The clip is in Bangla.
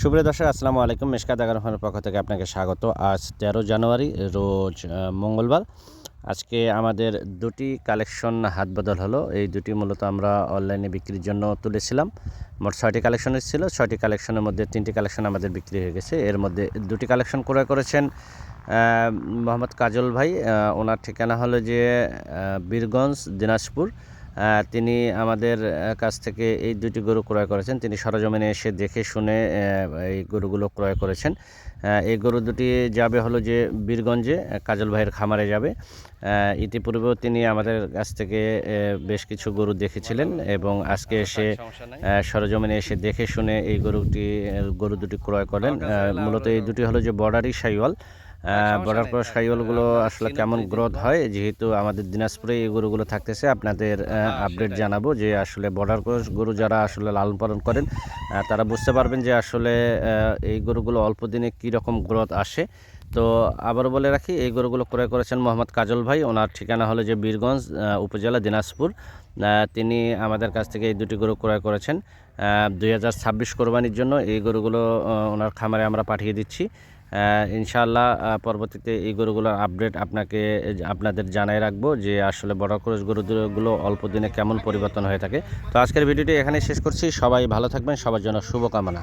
সুপ্রিয় দর্শক, আসসালামু আলাইকুম। মেশকাত আগারফানের পক্ষ থেকে আপনাকে স্বাগত। আজ তেরো জানুয়ারি, রোজ মঙ্গলবার। আজকে আমাদের দুটি কালেকশন হাত বদল হলো। এই দুটি মূলত আমরা অনলাইনে বিক্রির জন্য তুলেছিলাম। মোট ছয়টি কালেকশন ছিল ছয়টি কালেকশনের মধ্যে তিনটি কালেকশন আমাদের বিক্রি হয়ে গেছে। এর মধ্যে দুটি কালেকশন ক্রয় করেছেন মোহাম্মদ কাজল ভাই। ওনার ঠিকানা হলো যে বীরগঞ্জ, দিনাজপুর। তিনি আমাদের কাছ থেকে এই দুটি গরু ক্রয় করেছেন। তিনি সরজমিনে এসে দেখে শুনে এই গরুগুলো ক্রয় করেছেন। এই গরু দুটি যাবে হলো যে বীরগঞ্জে কাজল ভাইয়ের খামারে যাবে। ইতিপূর্বেও তিনি আমাদের কাছ থেকে বেশ কিছু গরু দেখেছিলেন এবং আজকে এসে সরজমিনে এসে দেখে শুনে এই গরুটি গরু দুটি ক্রয় করেন মূলত এই দুটি হলো যে বর্ডারি সাইওয়াল। বর্ডার ক্রস সাইওয়ালগুলো আসলে কেমন গ্রোথ হয় যেহেতু আমাদের দিনাজপুরে এই গরুগুলো থাকতেছে আপনাদের আপডেট জানাব যে আসলে বর্ডার ক্রস গরু যারা আসলে লালন পালন করেন তারা বুঝতে পারবেন যে আসলে এই গরুগুলো অল্প দিনে কী রকম গ্রোথ আসে। তো আবার বলে রাখি এই গরুগুলো ক্রয় করেছেন মোহাম্মদ কাজল ভাই ওনার ঠিকানা হলো যে বীরগঞ্জ উপজেলা দিনাজপুর। তিনি আমাদের কাছ থেকে এই দুটি গরু ক্রয় করেছেন দুই হাজার ছাব্বিশ কোরবানির জন্য। এই গরুগুলো ওনার খামারে আমরা পাঠিয়ে দিচ্ছি। ইনশাআল্লাহ আহ, পরবর্তীতে এই গরুগুলোর আপডেট আপনাকে আপনাদের জানাই রাখব যে আসলে বড় ক্রস গরুগুলো অল্প দিনে কেমন পরিবর্তন হয়ে থাকে। তো আজকের ভিডিওটি এখানে শেষ করছি। সবাই ভালো থাকবেন। সবার জন্য শুভকামনা।